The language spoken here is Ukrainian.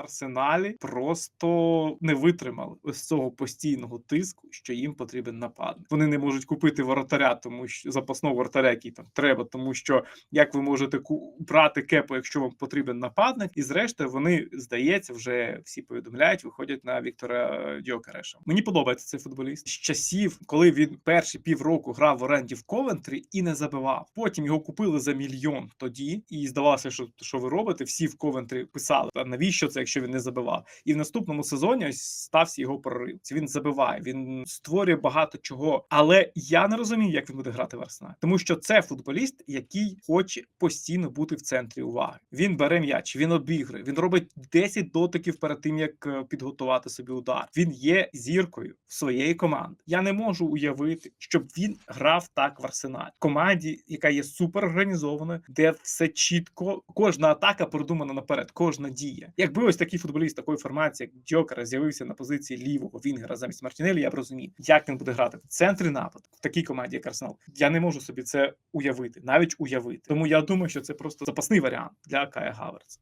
Арсеналі просто не витримали ось цього постійного тиску, що їм потрібен нападник. Вони не можуть купити воротаря, тому що запасного воротаря, який там треба, тому що як ви можете брати кепу, якщо вам потрібен нападник, і зрештою вони здається, вже всі повідомляють, виходять на Віктора Дьокереша. Мені подобається цей футболіст з часів, коли він перші півроку грав в оренді в Ковентрі і не забивав. Потім його купили за мільйон тоді, і здавалося, що що ви робите. Всі в Ковентрі писали, а навіщо це, якщо він не забивав? І в наступному сезоні ось стався його прорив. Він забиває, він створює багато чого. Але я не розумію, як він буде грати в Арсеналі, тому що це футболіст, який хоче постійно бути в центрі уваги. Він бере м'яч, він обігрує, він робить 10 дотиків перед тим, як е, підготувати собі удар. Він є зіркою своєї команди. Я не можу уявити, щоб він грав так в арсеналі. Команді, яка є супер організованою, де все чітко, кожна атака продумана наперед, кожна дія. Якби ось такий футболіст такої формації, як Дьокера, з'явився на позиції лівого Вінгера замість Мартінелі, я б розумів, як він буде грати в центрі напад в такій команді, як Арсенал. Я не можу собі це уявити, навіть уявити. Тому я думаю, що це просто запасний варіант для Кая Хаверца.